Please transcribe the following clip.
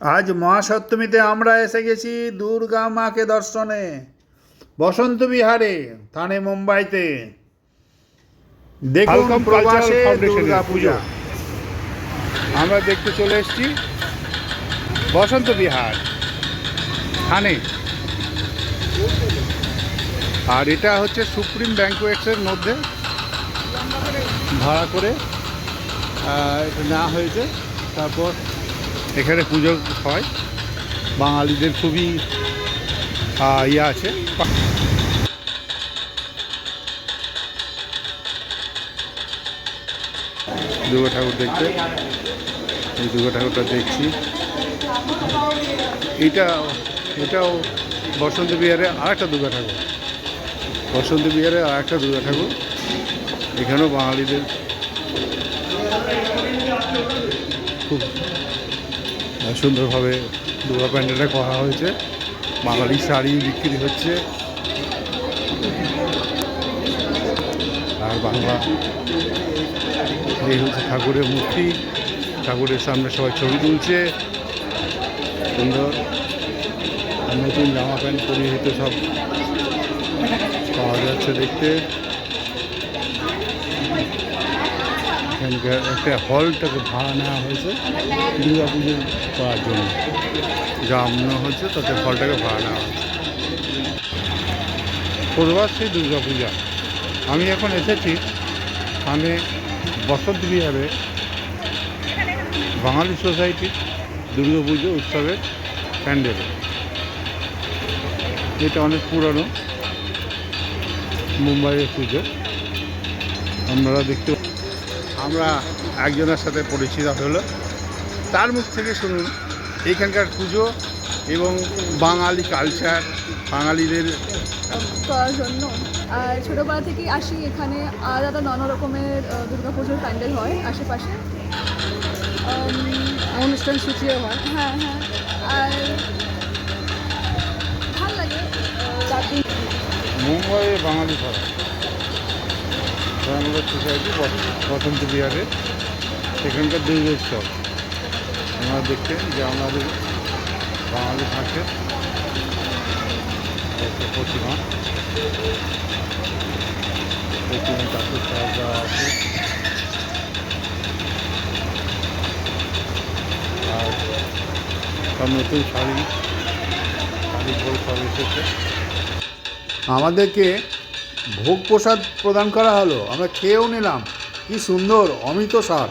আজ মহাসপ্তমীতে আমরা এসে গেছি দুর্গা মাকে দর্শনে। বসন্ত বিহারে থানে মুম্বাইতে। দেখুন প্রবাসে দুর্গা পূজা। আমরা দেখতে চলে এসেছি বসন্ত বিহার থানে। আর এটা হচ্ছে সুপ্রিম ব্যাঙ্কোয়েটসের মধ্যে ভাড়া করে এটা নেওয়া হয়েছে। তারপর এখানে পুজো হয়। বাঙালিদের খুবই ইয়ে আছে। দুর্গা ঠাকুর দেখতে। এই দুর্গা ঠাকুরটা দেখছি। এটা, এটাও বসন্ত বিহারে আর একটা দুর্গা ঠাকুর। বসন্ত বিহারে আর একটা দুর্গা ঠাকুর। এখানেও বাঙালিদের খুব সুন্দরভাবে দুর্গা প্যান্ডেলটা করা হয়েছে। বাঙালি শাড়ি বিক্রি হচ্ছে। আর বাংলা এই হচ্ছে ঠাকুরের মূর্তি। ঠাকুরের সামনে সবাই ছবি তুলছে। সুন্দর। নতুন জামা প্যান্ট পরিহিত সব পাওয়া যাচ্ছে দেখতে। এখানকার একটা হলটাকে ভাড়া নেওয়া হয়েছে, দুর্গা পুজো করার জন্য। যা মনে হচ্ছে তাতে হলটাকে ভাড়া নেওয়া হয়েছে। পূর্বাশ্রী দুর্গা পূজা। আমি এখন এসেছি, আমি বসন্ত বিহারে বাঙালি সোসাইটির দুর্গা পুজো উৎসবের প্যান্ডেল। এটা অনেক পুরানো, মুম্বাইয়ের পুজো। আমরা দেখতে আমরা একজনের সাথে পরিচিত হলো। তার মুখ থেকে শুনুন এইখানকার পুজো এবং বাঙালি কালচার বাঙালিদের করার জন্য। আর ছোটোবেলা থেকেই আসি এখানে। আলাদা নানা রকমের দুর্গা পুজোর প্যান্ডেল হয় আশেপাশে। অনুষ্ঠান সূচিও হয়। হ্যাঁ হ্যাঁ। আর ভালো লাগে। মুম্বাইয়ে বাঙালি পাড়া বাংলা সোসাইটি বসন্ত বিহারে। সেখানকার দুর্গা উৎসব। আমরা দেখছেন যে আমাদের বাঙালি থাকে। প্রতিমা। প্রতিমা তাকে সাজা আছে। আর সব নতুন শাড়ি। শাড়ি পরে সব এসেছে। আমাদেরকে ভোগ প্রসাদ প্রদান করা হলো। আমরা খেয়েও নিলাম। কি সুন্দর অমিত স্বাদ